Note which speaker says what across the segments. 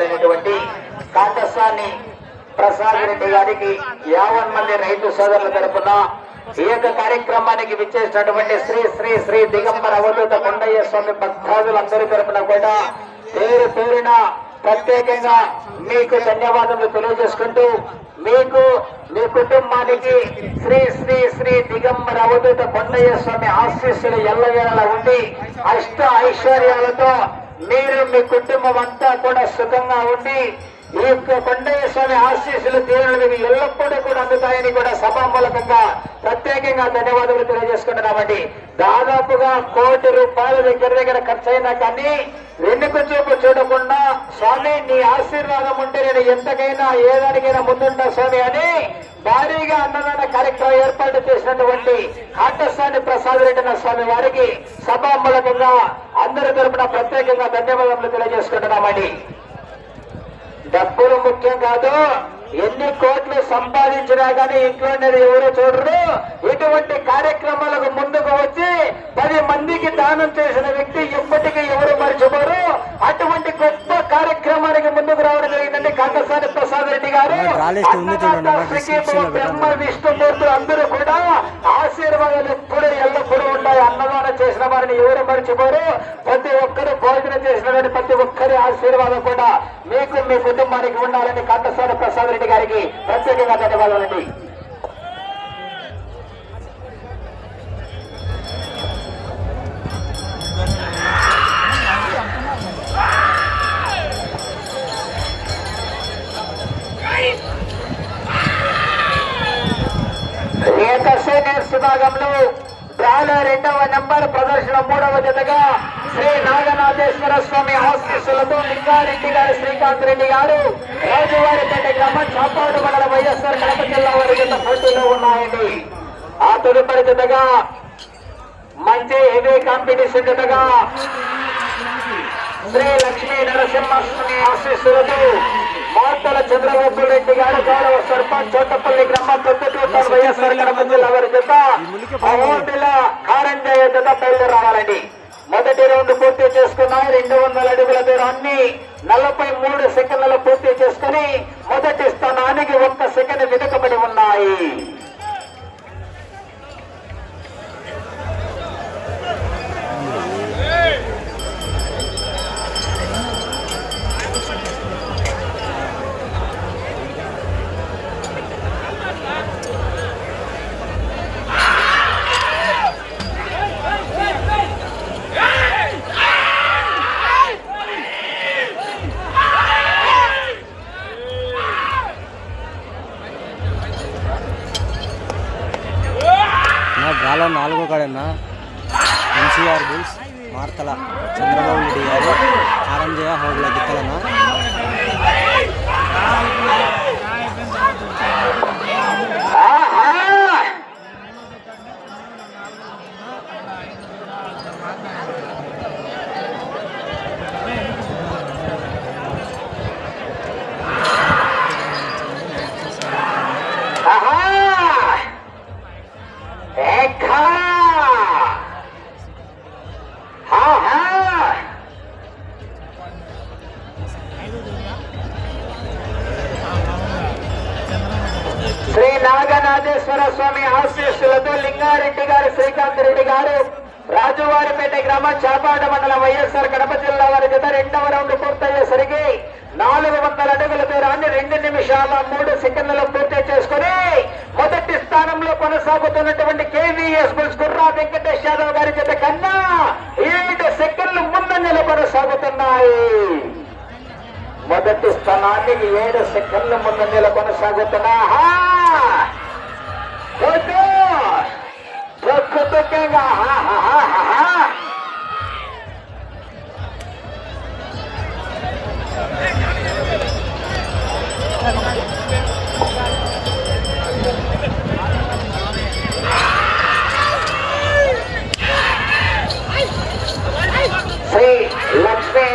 Speaker 1: వారైనటువంటి కాంటస్వామి ప్రసాద్ రెడ్డి గారికి యావన్ మంది రైతు సోదరుల తరపున ఈ యొక్క కార్యక్రమానికి విచ్చేసినటువంటి శ్రీ శ్రీ శ్రీ దిగంబర అవధూత కొండయ్య స్వామి భక్తాదులందరి తరపున కూడా పేరు పేరున ప్రత్యేకంగా మీకు ధన్యవాదములు తెలియజేసుకుంటూ మీకు మీ కుటుంబానికి శ్రీ శ్రీ శ్రీ దిగంబర అవధూత కొండయ్య స్వామి ఆశీస్సులు ఎల్లవేళలా ఉండి అష్ట ఐశ్వర్యాలతో మీరు మీ కుటుంబం అంతా కూడా సుఖంగా ఉండి ఈ యొక్క కొండయ్య స్వామి ఆశీస్సులు తీరులు మీకు ఎల్లప్పుడూ కూడా అందుతాయని కూడా సభామూలకంగా ప్రత్యేకంగా ధన్యవాదాలు తెలియజేసుకుంటున్నామండి. దాదాపుగా కోటి రూపాయల దగ్గర దగ్గర ఖర్చు అయినా కానీ వెనుక చూపు చూడకుండా స్వామి నీ ఆశీర్వాదం ఉంటే నేను ఎంతకైనా ఏ దానికైనా ముందుంటా స్వామి అని భారీగా అన్నదాన కార్యక్రమం ఏర్పాటు చేసినటువంటి కాటస్వామి ప్రసాద్ రెడ్డి అన్న స్వామి వారికి సభామూలకంగా అందరి తరపున ప్రత్యేకంగా ధన్యవాదములు తెలియజేసుకుంటున్నామండి. డబ్బులు ముఖ్యం కాదు ఎన్ని కోట్లు సంపాదించినా కానీ ఇంట్లో ఉండేది ఎవరు చూడరు. ఇటువంటి కార్యక్రమాలకు ముందుకు వచ్చి పది మందికి దానం చేసిన వ్యక్తి ఇప్పటికీ ఎవరు మర్చిపోరు. అటువంటి గొప్ప కార్యక్రమానికి ముందుకు రావడం జరిగిందండి కాకసాని ప్రసాద్ రెడ్డి గారు. బ్రహ్మ. విష్ణుమూర్తులు అందరూ కూడా ఆశీర్వాదాలు ఎప్పుడు ఎల్లప్పుడూ ఉంటాయి. అన్నదానం చేసిన వారిని ఎవరు మర్చిపోరు. ప్రతి ఒక్కరు భోజనం చేసిన ఆశీర్వాదం కూడా మీకు మీ కుటుంబానికి ఉండాలని కంటసారి ప్రసాద్ రెడ్డి గారికి ప్రత్యేకంగా ధన్యవాదాలండి ఏక సీనియర్స్ విభాగంలో డ్రాలో రెండవ నంబర్ ప్రదర్శన మూడవ జతగా శ్రీ నాగనాథేశ్వర స్వామి ఆశీస్సులతో లింగారెడ్డి గారు శ్రీకాంత్ రెడ్డి గారు రాజువారిపేట గ్రామం చాపాడు మండల వైఎస్ఆర్ కడప జిల్లా వారి కింద పోటీలో ఉన్నాయండి. ఆ తదుపరి జతగా మంచి హెవీ కాంపిటీషన్ జతగా శ్రీ లక్ష్మీ నరసింహస్వామి ఆశీస్సులతో మార్తల చంద్రబాబు రెడ్డి గారు గౌరవ సర్పంచ్ చోటపల్లి గ్రామ తొత్తుటూరు వైఎస్ఆర్ కడప జిల్లా వారి జత అహోబిల కారంజయ జత బయలుదేరి మొదటి రౌండ్ పూర్తి చేసుకున్నాయి. రెండు వందల అడుగుల దూరాన్ని నలభై మూడు సెకండ్లలో పూర్తి చేసుకుని మొదటి స్థానానికి ఒక్క సెకండ్ వెనుకబడి ఉన్నాయి.
Speaker 2: డ్రాలో నాలుగో కాడన్నా ఎన్సీఆర్ బుల్స్ మార్తల చంద్రబాబు రెడ్డి గారు ఆరంజయ హోగుల
Speaker 1: రాజువారిపేట గ్రామం చాపాడ మండలం వైఎస్ఆర్ కడప జిల్లా వారి జత రెండవ రౌండ్ పూర్తయ్యేసరికి నాలుగు వందల అడుగుల దూరాన్ని రెండు నిమిషాల మూడు సెకండ్లలో పూర్తి చేసుకుని మొదటి స్థానంలో కొనసాగుతున్నటువంటి కేవీఎస్ బుల్స్ గుర్రా వెంకటేష్ యాదవ్ గారి జత కన్నా ఏడు సెకండ్లు ముందంజలో కొనసాగుతున్నాయి. మొదటి స్థానానికి ఏడు సెకండ్ల ముందంజల కొనసాగుతున్నా. ఆహా!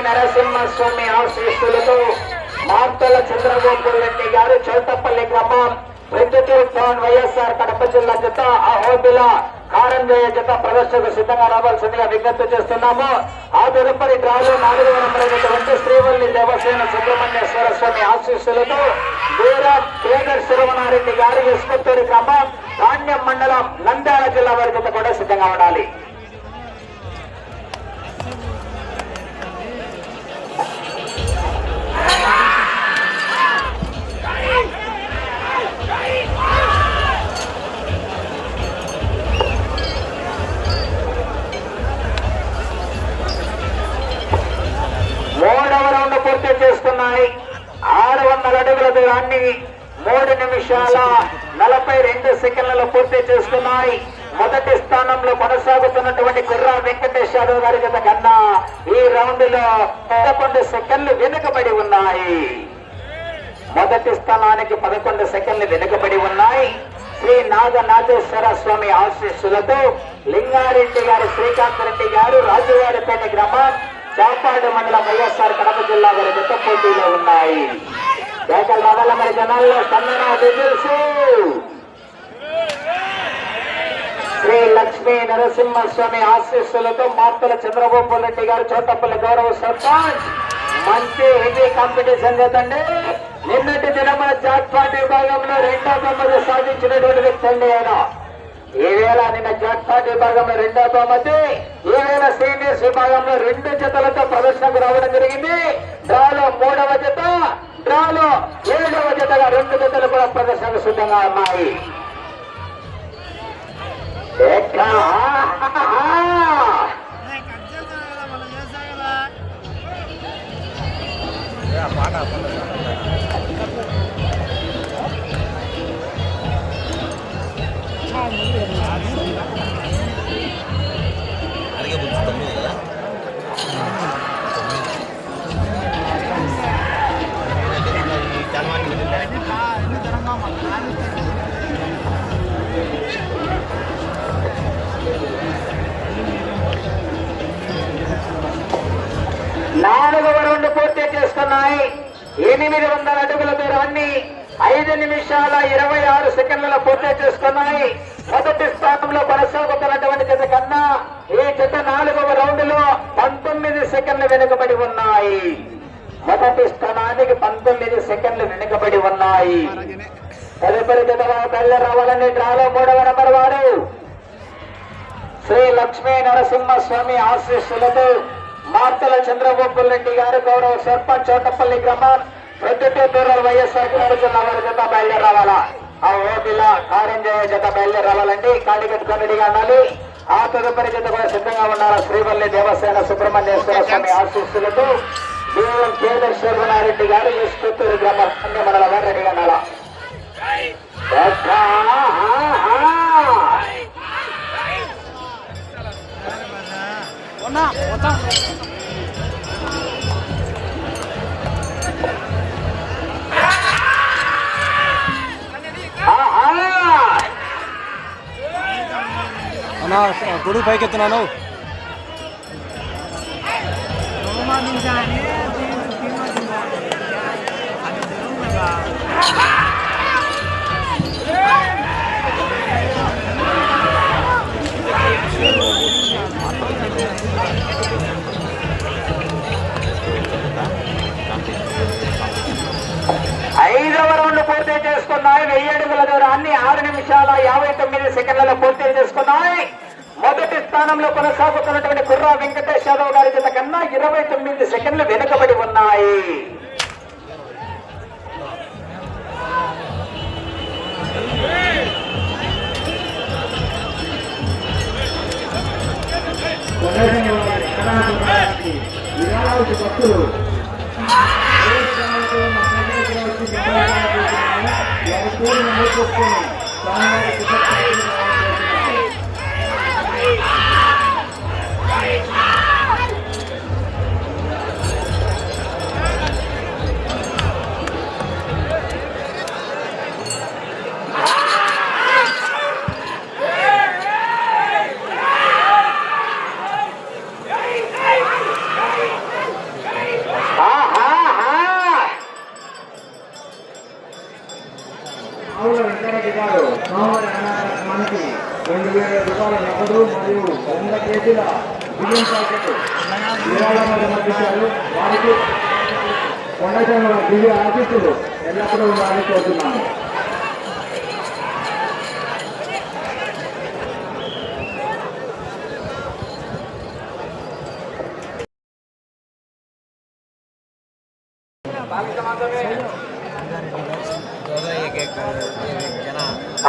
Speaker 1: నరసింహస్వామి ఆశీస్సులతో మార్తల చంద్రబాబు రెడ్డి గారు చౌతపల్లి గ్రామం ప్రొద్దుటూరు టౌన్ వైఎస్ఆర్ కడప జిల్లా జత అహోబిల కారంజయ జత ప్రదర్శనకు సిద్ధంగా రావాల్సిందిగా విజ్ఞప్తి చేస్తున్నాము. ఆ తదుపరి డ్రాలో నాలుగు వందలైనటువంటి శ్రీవల్లి దేవసేన సుబ్రహ్మణ్యేశ్వర స్వామి ఆశీస్సులతో వీర కేదర్ శిరవనారెడ్డి గారు ఇస్మత్తూరి గ్రామం ధాన్యం మండలం నంద్యాల జిల్లా వారి కూడా సిద్ధంగా ఉండాలి. చేసుకున్నాయి ఆరు వందల అడుగుల దూరాన్ని మూడు నిమిషాల నలభై రెండు సెకండ్లలో పూర్తి చేసుకున్నాయి. మొదటి స్థానంలో కొనసాగుతున్నటువంటి కుర్రా వెంకటేష్ యాదవ్ గారి కన్నా ఈ రౌండ్లో పదకొండు సెకండ్లు వెనుకబడి ఉన్నాయి. మొదటి స్థానానికి పదకొండు సెకండ్లు వెనుకబడి ఉన్నాయి. శ్రీ నాగ నాగేశ్వర స్వామి ఆశీస్సులతో లింగారెడ్డి గారు శ్రీకాంత్ రెడ్డి గారు రాజువారిపేట గ్రామం చేపాడు మండలం వైఎస్ఆర్ కడప జిల్లా వారి జత పోటీలో ఉన్నాయి. కేకలు రావాల మరి జనాల్లో స్పందన తెలుసు శ్రీ లక్ష్మీ నరసింహస్వామి ఆశీస్సులతో మార్తల చంద్రబాబు రెడ్డి గారు చోటపల్లి గౌరవ సర్పంచ్. మంచి హెవీ కాంపిటీషన్ చేతండి నిన్నటి దినమ జాట్ పార్టీ విభాగంలో రెండో బహుమతి సాధించినటువంటి వ్యక్తి అండి ఆయన. ఈవేళ నిన్న జాట్పాట్ విభాగంలో రెండో బహుమతి ఈవేళ సీనియర్స్ విభాగంలో రెండు జతలతో ప్రదర్శనకు రావడం జరిగింది. డ్రాలో మూడవ జత డ్రాలో ఏడవ జతగా రెండు జతలు కూడా ప్రదర్శనకు సిద్ధంగా ఐదు నిమిషాల ఇరవై ఆరు సెకండ్లలో పూర్తి చేసుకున్నాయి. మొదటి స్థానంలో కొనసాగుతున్నటువంటి జత కన్నా ఈ జత నాలుగవ రౌండ్లో పంతొమ్మిది సెకండ్లు వెనుకబడి ఉన్నాయి. మొదటి స్థానానికి పంతొమ్మిది సెకండ్లు వెనుకబడి ఉన్నాయి. తదుపరి జతగా బయలు రావాలని డ్రాలో మూడవ నెంబర్ వారు శ్రీ లక్ష్మీ నరసింహస్వామి ఆశీస్సులతో మార్తల చంద్రబాబు రెడ్డి గారు గౌరవ సర్పంచ్ చోటపల్లి గ్రామం ప్రొద్దుటూరు వైఎస్ఆర్ కడప జిల్లా వారి జత బయలుదేరి రావాలా ఆ ఓపిల కారంజయ జత బయలుదేరి రావాలండి కాళీ కట్టుకొని రెడీగా ఉండాలి. ఆ తదుపరి జత కూడా సిద్ధంగా ఉండాలి? శ్రీవల్లి దేవసేన సుబ్రహ్మణ్యేశ్వర స్వామి ఆశీస్సులతో దేవం కేదర్ శర్వనారెడ్డి గారు విష్ణుత్తూరు గ్రామ
Speaker 2: గొడుగు పైకెత్తున్నాను.
Speaker 1: ఐదవ రౌండ్ పూర్తి చేసుకున్నాయి. వెయ్యి అడుగుల దూరాన్ని ఆరు నిమిషాల యాభై తొమ్మిది సెకండ్లలో పూర్తి చేసుకున్నాయి. మొదటి స్థానంలో కొనసాగుతున్నటువంటి కుర్రా వెంకటేష్ యాదవ్ గారి జత కన్నా ఇరవై తొమ్మిది సెకండ్లు వెనుకబడి ఉన్నాయి.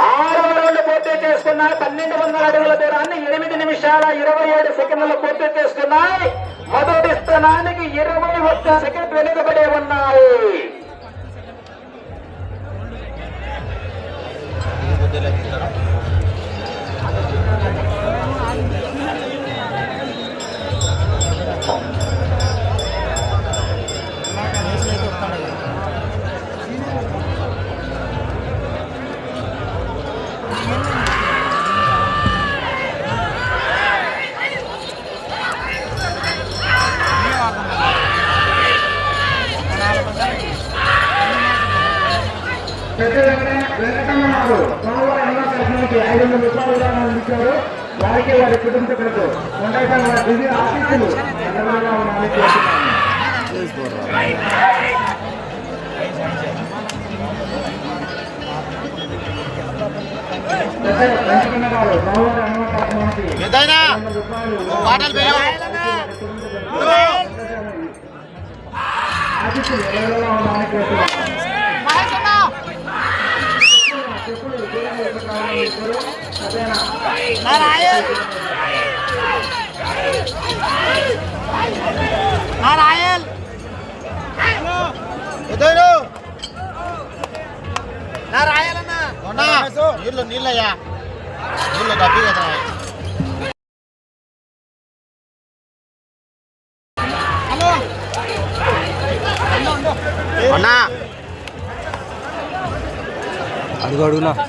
Speaker 1: ఆరవ రౌండ్ పూర్తి చేసుకున్నాయి. పన్నెండు వందల అడుగుల దూరాన్ని ఎనిమిది నిమిషాల ఇరవై ఏడు సెకండ్లు పూర్తి చేసుకున్నాయి. మొదటి స్థానానికి ఇరవై ఒక్క సెకండ్ వెనుకబడి ఉన్నాయి.
Speaker 3: పెద్ద విరాళం వారికి వారి కుటుంబ సభ్యులకు కొండజన దివ్య ఆశీస్సులు ఎల్లప్పుడూ ఉండాలని కోరుతున్నాను వెంకటమ్మ గారు సోమవారం ఎన్నో తరఫు నుంచి
Speaker 4: పెద్దయినా
Speaker 3: ఐదు వందల రూపాయలు
Speaker 4: పాటలు వేయు.
Speaker 3: ఆశీస్సులు ఎల్లప్పుడూ ఉండాలని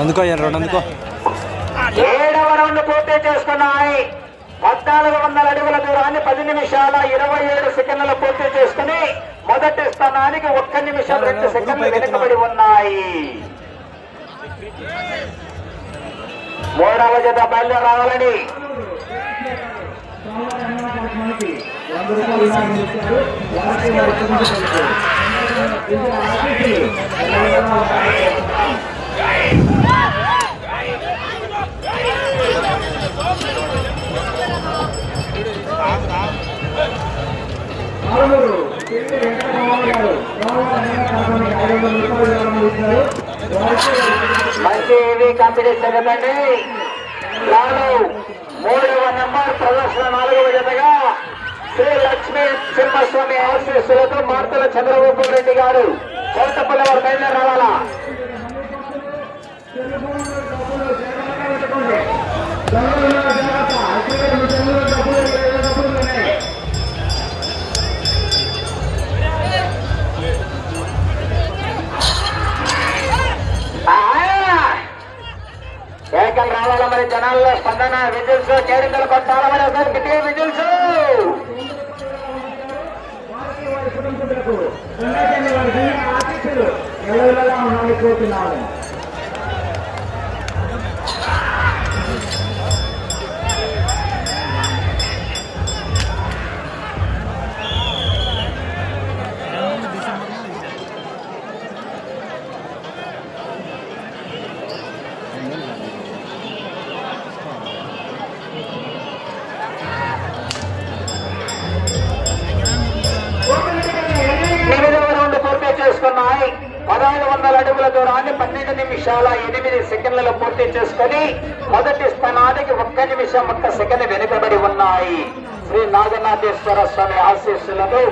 Speaker 2: అందుకో రెండు అందుకో
Speaker 1: ఏడవ రౌండ్ పూర్తి చేసుకున్నాయి. పద్నాలుగు వందల అడుగుల దూరాన్ని పది నిమిషాల ఇరవై ఏడు సెకండ్లు పూర్తి చేసుకుని మొదటి స్థానానికి ఒక్క నిమిషం రెండు సెకండ్లు వెనుకబడి ఉన్నాయి. మూడవ జత బయలుదేరి రావాలని
Speaker 3: వంద రూపాయలు
Speaker 1: మంచి ఇవి కాంపిటీషన్ కదండి మూడవ నెంబర్ ప్రదర్శన నాలుగవ జతగా శ్రీ లక్ష్మీ సింహస్వామి ఆశీస్సులతో మార్తల చంద్రబాబు రెడ్డి గారు దూరాన్ని పన్నెండు నిమిషాల ఎనిమిది సెకండ్లలో పూర్తి చేసుకొని మొదటి స్థానానికి ఒక్క నిమిషం ఒక్క సెకండ్ వెనుకబడి ఉన్నాయి. శ్రీ నాగనాథేశ్వర స్వామి ఆశీస్సులను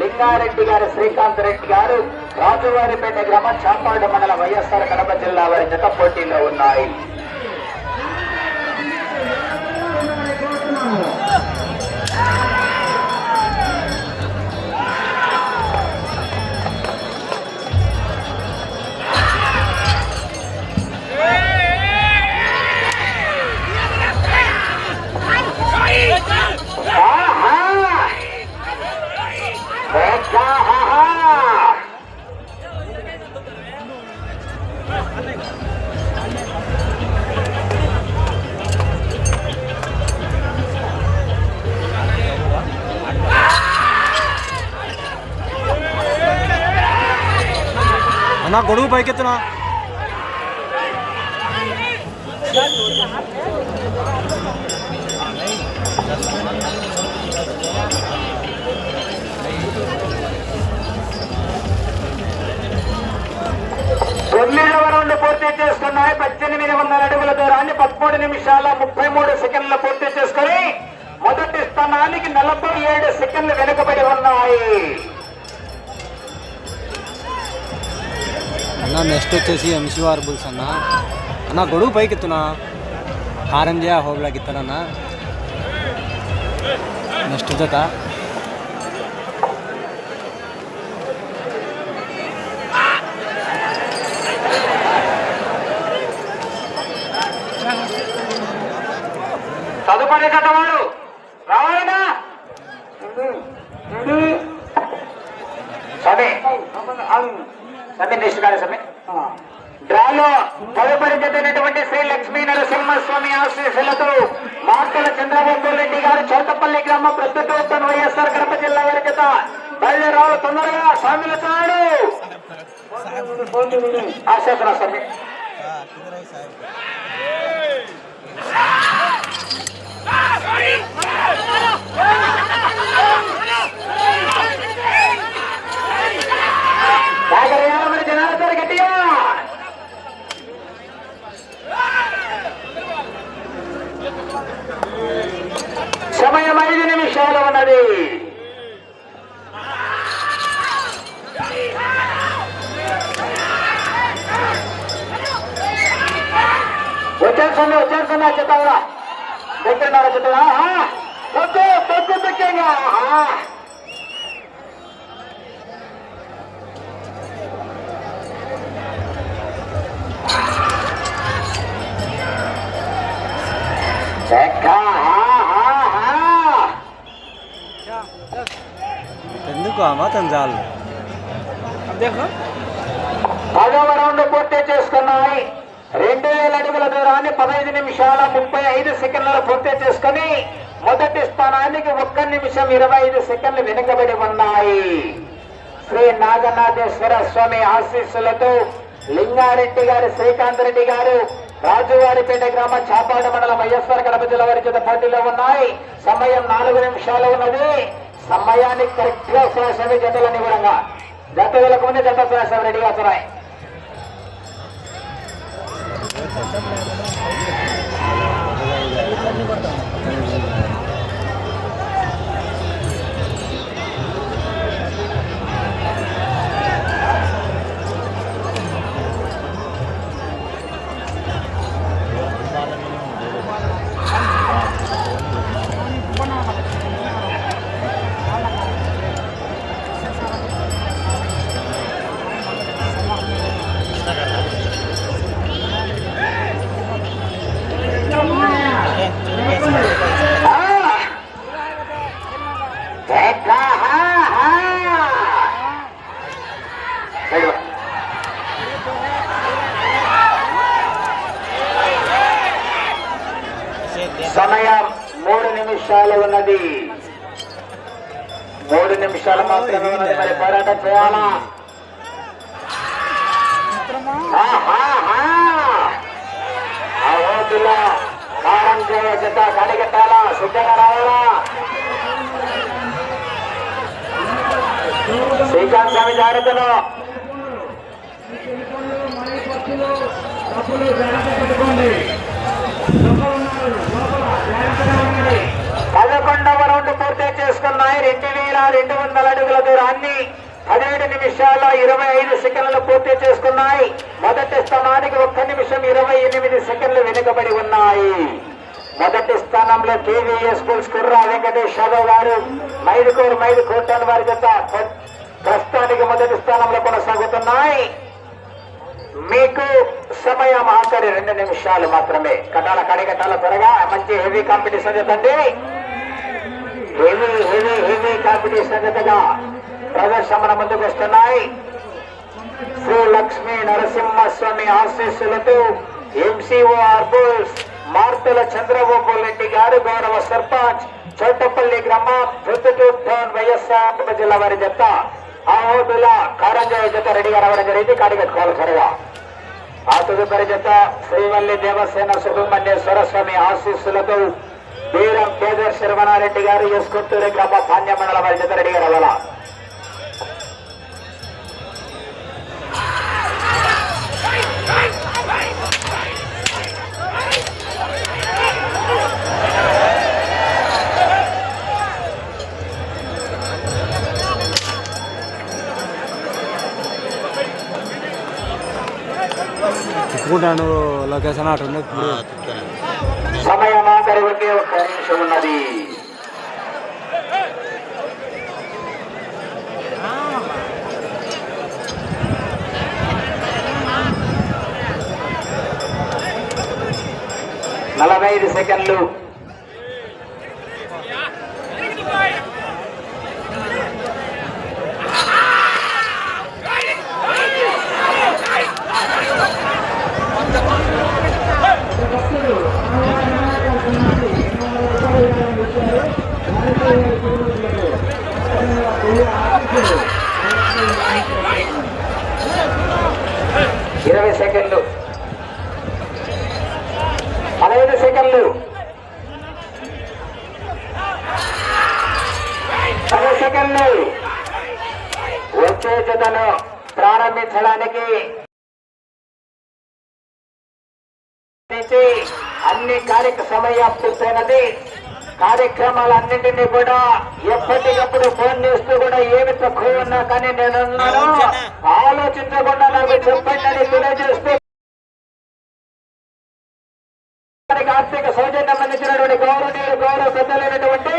Speaker 1: లింగారెడ్డి గారు శ్రీకాంత్ రెడ్డి గారు రాజువారిపేట గ్రామ చాపాడు మండల వైఎస్ఆర్ కడప జిల్లా వారి జత పోటీలో ఉన్నాయి.
Speaker 2: అన్న గొడుగు పైకెత్తునా?
Speaker 1: తొమ్మిదవ రౌండ్ పూర్తి చేసుకున్నాయి. పద్దెనిమిది వందల అడుగుల దూరాన్ని పదమూడు నిమిషాల ముప్పై మూడు సెకండ్లు పూర్తి చేసుకుని మొదటి స్థానానికి నలభై ఏడు సెకండ్లు వెనుకబడి ఉన్నాయి.
Speaker 2: అన్న నెక్స్ట్ వచ్చేసి ఎంసీఆర్ బుల్స్ అన్న. అన్న గొడుగు పైకి ఎత్తున్నా. కారంజయ హోబ్లాకి ఎత్తానన్న నెక్స్ట్ జత.
Speaker 1: తదుపరి జతవాడు రావాలనా సమే సమే నెక్స్ట్ సమే డ్రాలో తదుపరి శ్రీ లక్ష్మీ నరసింహస్వామి ఆశీస్సులతో మార్తల చంద్రబాబు రెడ్డి గారు చౌతపల్లి గ్రామ ప్రస్తుతం వైఎస్ఆర్ కడప జిల్లా వారి చేత బయలుదేరావు తొందరగా స్వామిల తాడు ఆశేతన స్వామి Sorry! నిమిషాలు ఉన్నది వచ్చేస్తుంది వచ్చేస్తుంది చెప్తా దగ్గర చెప్తా పొద్దు పొద్దు ముఖ్యంగా
Speaker 2: ఎందుకు ఆ
Speaker 1: పదవ రౌండ్ పూర్తి చేసుకున్నాయి. రెండు వేల అడుగుల దూరాన్ని పదహైదు నిమిషాల ముప్పై ఐదు సెకండ్లలో పూర్తి చేసుకుని మొదటి స్థానానికి ఒక్క నిమిషం ఇరవై ఐదు సెకండ్లు వెనుకబడి ఉన్నాయి. శ్రీ నాగనాథేశ్వర స్వామి ఆశీస్సులతో లింగారెడ్డి గారు శ్రీకాంత్ రెడ్డి గారు రాజువారిపేట గ్రామ చాపాడు మండలం వైఎస్ఆర్ కడప జిల్లా వారి చేత పోటీలో ఉన్నాయి. సమయం నాలుగు నిమిషాలు ఉన్నది. సమయానికి కరెక్ట్గా శ్వాసవి జతలని విధంగా జత వెళ్ళకముందే జత శ్వాసం రెడీగా వస్తున్నాయి. స్వామి జాగ్రత్తలో పదకొండవ రౌండ్ పూర్తి చేసుకున్నాయి. రెండు వేల రెండు వందల అడుగుల దూరాన్ని పదిహేడు నిమిషాల ఇరవై ఐదు సెకండ్లు పూర్తి చేసుకున్నాయి. మొదటి స్థానానికి ఒక్క నిమిషం ఇరవై ఎనిమిది సెకండ్లు వెనుకబడి ఉన్నాయి. మొదటి స్థానంలో కేవీఎస్ స్కూల్స్ కుర్రా వెంకటేష్ యాదవ్ గారు మైదుకూరు మైదు వారి జత. ప్రస్తుతానికి మొదటి స్థానంలో కొనసాగుతున్నాయి. మీకు సమయం ఆఖరి రెండు నిమిషాలు మాత్రమే. కటాల కడిగటాల త్వరగా మంచి హెవీ కాంపిటీషన్ జతండి హెవీ హెవీ హెవీ కాంపిటీషన్ జతగా ప్రదర్శన ముందుకు వస్తున్నాయి. శ్రీ లక్ష్మీ నరసింహస్వామి ఆశీస్సులతో ఎంసీఓ అర్బుల్స్ మార్తల చంద్రబాబు రెడ్డి గారు గౌరవ సర్పంచ్ చౌటపల్లి గ్రామం ప్రొద్దుటూర్ టౌన్ వైఎస్ఆర్ జిల్లా వారి జత. ఆ ఓటుల కారంజాయ జత రెడీగా రావడం జరిగింది కాడిగట్టుకోవాలి త్వరగా ఆ తదుపరి జత శ్రీవల్లి దేవసేన సుబ్రహ్మణ్యేశ్వర స్వామి ఆశీస్సులతో వీరం కేదర్ శర్మనారెడ్డి గారు ఎస్కొత్తూరు గ్రామ పాండ్య మండల వారి జత రెడీగా రావాలా
Speaker 2: తిప్పుకుంటాను లొకేషన్ అటు
Speaker 1: సమయం ఆఖరి ఒకే ఒక్క నిమిషం ఉన్నది. నలభై ఐదు సెకండ్లు. కార్యక్రమాలన్నింటినీ కూడా ఎప్పటికప్పుడు ఫోన్ చేస్తూ కూడా ఏమి తక్కువ ఉన్నా కానీ నేను ఆలోచించకుండా నాకు చెప్పండి అని తెలియజేస్తూ ఆర్థిక సౌజన్యం అందించినటువంటి గౌరవనీయులు గౌరవ పెద్దలైనటువంటి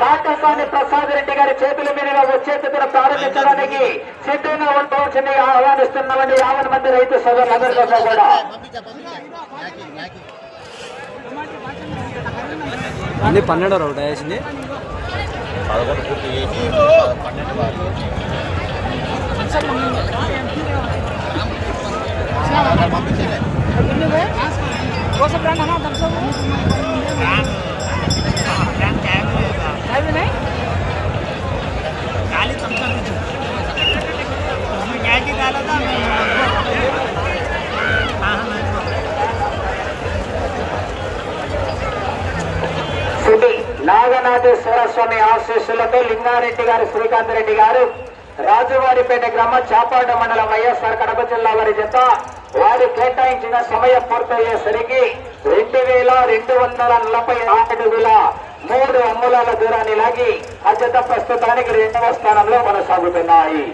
Speaker 1: కాటసాని ప్రసాద్ రెడ్డి గారి చేతుల మీదుగా వచ్చేతును ప్రారంభించడానికి సిద్ధంగా ఉండవలసింది ఆహ్వానిస్తున్నటువంటి యాభై మంది రైతు సోదరులందరి కోసం కూడా.
Speaker 2: అన్ని పన్నెండు ఒకటి వేసింది.
Speaker 4: పదకొండు పూర్తి చేసి పన్నెండు వారు పంపించలే
Speaker 1: శ్రీ వెంకటేశ్వర స్వామి ఆశీస్సులతో లింగారెడ్డి గారు శ్రీకాంత్ రెడ్డి గారు రాజువారిపేట గ్రామ చాపాడ మండలం వైఎస్ఆర్ కడప జిల్లా వారి చేత వారు కేటాయించిన సమయ పూర్తయ్యేసరికి రెండు వేల రెండు వందల నలభై అడుగుల మూడు అమ్ములాల దూరాన్ని లాగి అత్యంత ప్రస్తుతానికి రెండవ స్థానంలో కొనసాగుతున్నాయి.